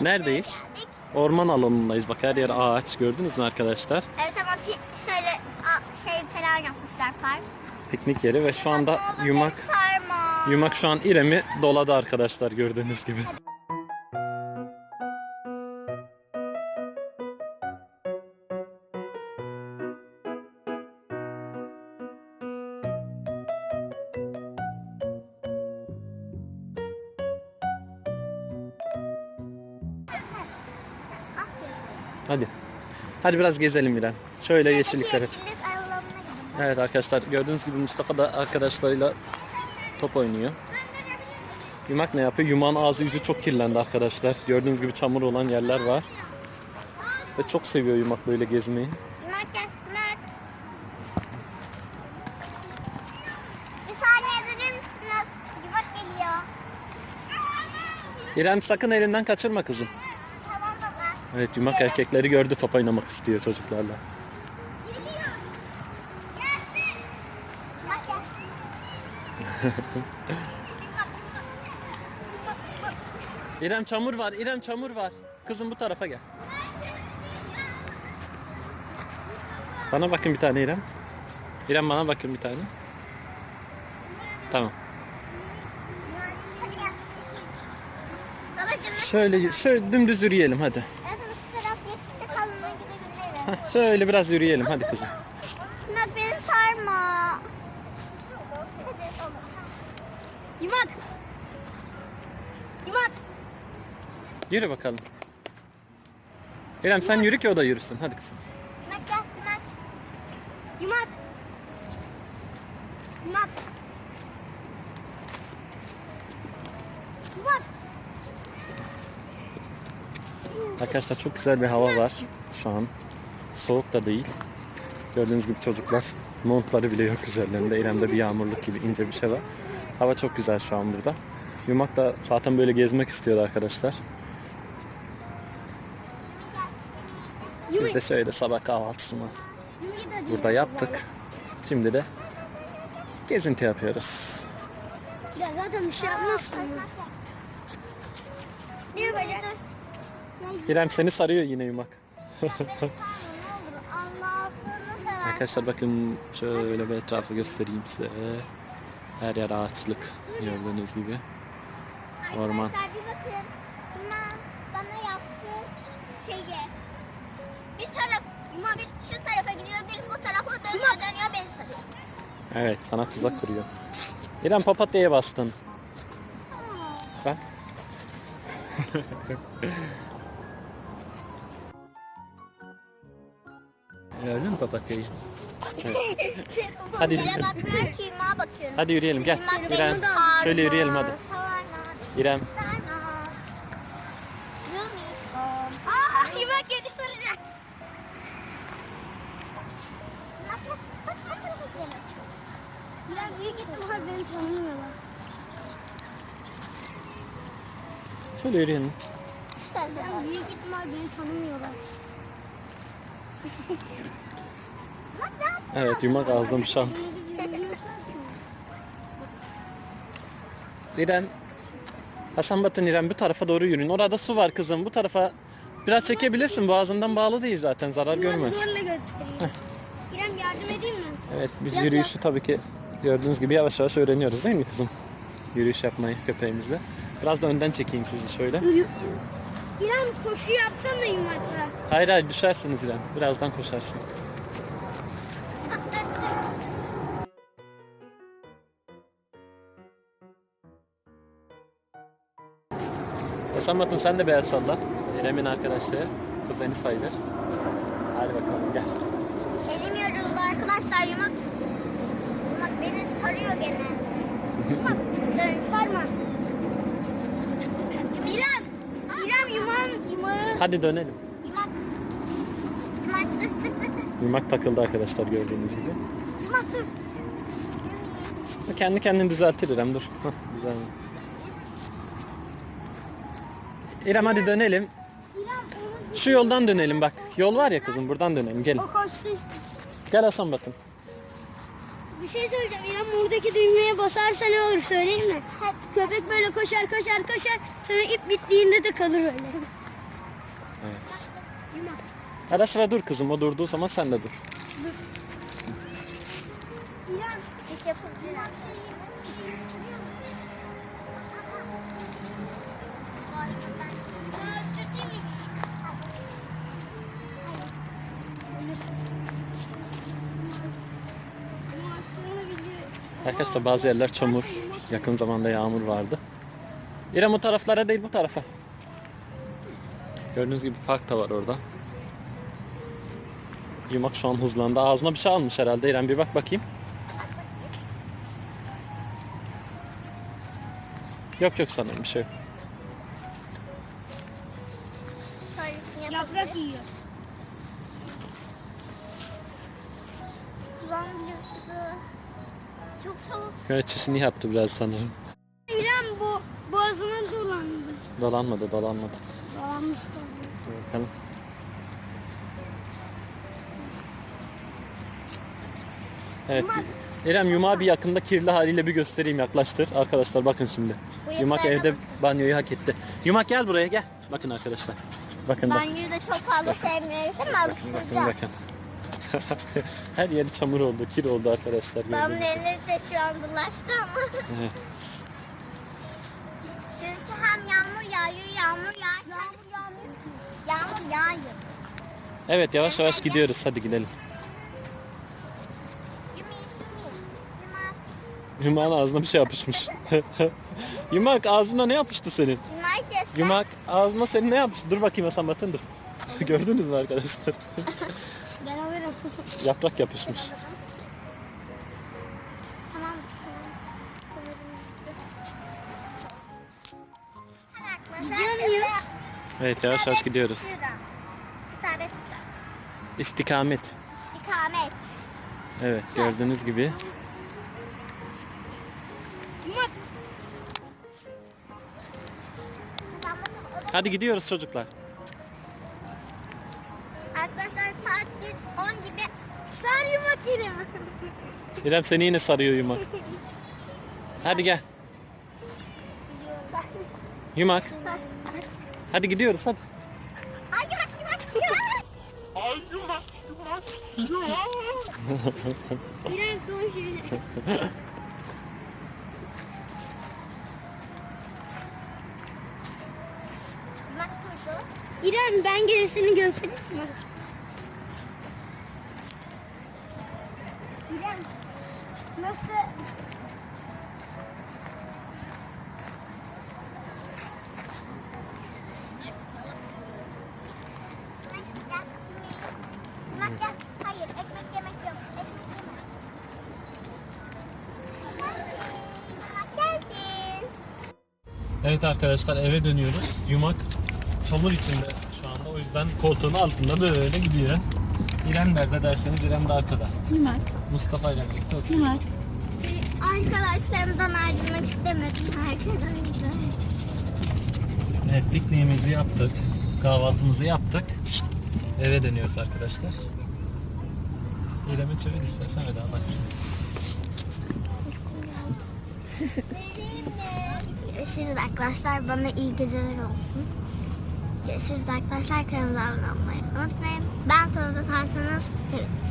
Neredeyiz? Orman alanındayız. Bak her yer ağaç. Gördünüz mü arkadaşlar? Evet ama pi- şöyle a, şey falan yapmışlar park. Piknik yeri ve şu anda Ne yumak beni sarma. yumak şu an İrem'i doladı arkadaşlar gördüğünüz gibi. Hadi. Hadi biraz gezelim İrem. Şöyle yeşillikleri. Evet arkadaşlar gördüğünüz gibi Mustafa da arkadaşlarıyla top oynuyor. Yumak ne yapıyor? Yumağın ağzı yüzü çok kirlendi arkadaşlar. Gördüğünüz gibi çamur olan yerler var. Ve çok seviyor Yumak böyle gezmeyi. İrem sakın elinden kaçırma kızım. Evet Yumak erkekleri gördü top oynamak istiyor çocuklarla. İrem çamur var, İrem çamur var. Kızım bu tarafa gel. Bana bakın bir tane İrem. İrem bana bakın bir tane. Tamam. Şöyle şöyle dümdüz yürüyelim hadi. evet, bu taraf yeşillik alanına gidebiliriz. Heh, şöyle biraz yürüyelim hadi kızım. Yumak beni sarma. Hadi. Yumak. Yumak. Yürü bakalım. İrem sen yürü ki o da yürüsün. Hadi kızım. Yumak gel. Yumak. Yumak. Yumak. Yumak. Arkadaşlar çok güzel bir hava var şu an. Soğuk da değil. Gördüğünüz gibi çocuklar montları bile yok üzerlerinde. İrem'de bir yağmurluk gibi ince bir şey var. Hava çok güzel şu an burada. Yumak da zaten böyle gezmek istiyordu arkadaşlar. Biz de şöyle sabah kahvaltısını burada yaptık. Şimdi de gezinti yapıyoruz. Ya zaten bir şey yapmazsın. İrem seni sarıyor yine yumak. Arkadaşlar bakın şöyle bir etrafı göstereyim size. Her yer ağaçlık gördüğünüz gibi. Orman. Arkadaşlar bir bakın. Yuma bana yaptığı şeyi. Bir taraf Yuma bir şu tarafa gidiyor, bir bu tarafa dönüyor, dönüyor beni sarıyor. Evet sana tuzak kuruyor. İrem papatyaya bastın. Bak. Gördün mü papatyayı? Hadi. Yere bakmıyorum ki Yuma bakıyorum. Hadi yürüyelim gel. Beni İrem sarma, şöyle yürüyelim hadi. sarma, İrem sarma. Yumi. Aa, Yuma geri saracak. Bak, bak, bak, bak, bak, bak. Biraz büyük ihtimal beni tanımıyorlar. şöyle yürüyelim. İşte ben büyük ihtimal beni tanımıyorlar. Evet yumak ağzım şant. İrem. Hasan Batın İrem bu tarafa doğru yürüyün. Orada su var kızım. Bu tarafa biraz çekebilirsin. Boğazından bağlı değil zaten. Zarar görmez. Zorla götüreyim. İrem yardım edeyim mi? Evet biz yürüyüşü tabii ki gördüğünüz gibi yavaş yavaş öğreniyoruz değil mi kızım? Yürüyüş yapmayı köpeğimizle. Biraz da önden çekeyim sizi şöyle. İrem koşu yapsana yumakla. Hayır hayır düşersiniz İrem. Birazdan koşarsın. Hasan Batın sen de beyaz salla. İrem'in arkadaşları. Kuzeni sayılır. Hadi bakalım gel. Elemiyoruz da arkadaşlar yumak. Yumak beni sarıyor gene. Yumak beni sarma. İrem. İrem yumağın yumağı. Hadi dönelim. Yumak. Takıldı arkadaşlar gördüğünüz gibi. Kendi kendini düzeltir İrem dur. Hah, güzel. İrem hadi dönelim. Şu yoldan dönelim bak. Yol var ya kızım buradan dönelim gelin. o koşsun. Gel Hasan Batın. Bir şey söyleyeceğim. İrem buradaki düğmeye basarsa ne olur söyleyeyim mi? Köpek böyle koşar koşar koşar. Sonra ip bittiğinde de kalır öyle. Evet. Ara sıra dur kızım. O durduğu zaman sen de dur. Şeyi. Arkadaşlar bazı yerler çamur. Yakın zamanda yağmur vardı. İrem o taraflara değil bu tarafa. Gördüğünüz gibi park da var orada. Yumak şu an hızlandı. Ağzına bir şey almış herhalde. İrem bir bak bakayım. Yok yok sanırım bir şey yok. Yaprak yiyor. Çok soğuk. Evet çişini yaptı biraz sanırım. İrem bu boğazına dolandı. Dolanmadı dolanmadı. Bakalım. Evet. İrem yumağı bir yakında kirli haliyle bir göstereyim yaklaştır. Arkadaşlar bakın şimdi. Yumak evde banyoyu hak etti. Yumak gel buraya gel. Bakın arkadaşlar. Bakın bak. Banyoyu da çok fazla sevmiyoruz ama Bakın alıştıracağız. bakın. Her yeri çamur oldu, kir oldu arkadaşlar. Babamın elleri de şu an bulaştı ama. Evet. Çünkü hem yağmur yağıyor, yağmur yağıyor. Yağmur yağmıyor Yağmur yağıyor. Evet yavaş yavaş gidiyoruz. Hadi gidelim. Yumi, yumi. Yumak, Yumağın ağzına bir şey yapışmış. Yumak ağzına ne yapıştı senin? Yumak ağzına senin ne yapıştı? Dur bakayım Hasan Batın dur. Gördünüz mü arkadaşlar? Ben alırım. Yaprak yapışmış. Evet yavaş yavaş gidiyoruz. İsabet şura. İstikamet. İkamet. Evet gördüğünüz gibi. Hadi gidiyoruz çocuklar. Arkadaşlar saat biz 10 gibi sar yumak yerim. İrem seni yine sarıyor yumak. Hadi gel. Yumak. Hadi gidiyoruz hadi. Yumak kurdu. İrem ben gerisini göstereyim mi? İrem nasıl Yumak gel. Hayır ekmek yemek yok. Ekmek yemek. Yumak geldin. Evet arkadaşlar eve dönüyoruz. Yumak çamur içinde şu anda. O yüzden koltuğun altında böyle gidiyor. İrem nerede derseniz İrem de arkada. Yumak, Mustafa ile birlikte oturuyor. yumak. Arkadaşlarımdan ayrılmak istemedim arkadaşlar. Evet pikniğimizi yaptık. Kahvaltımızı yaptık. Eve dönüyoruz arkadaşlar. İrem'e çevir istersen vedalaşsın. Görüşürüz arkadaşlar. Bana iyi geceler olsun. Görüşürüz arkadaşlar. Kanalımıza abone olmayı unutmayın. Ben tanıdık seviniriz.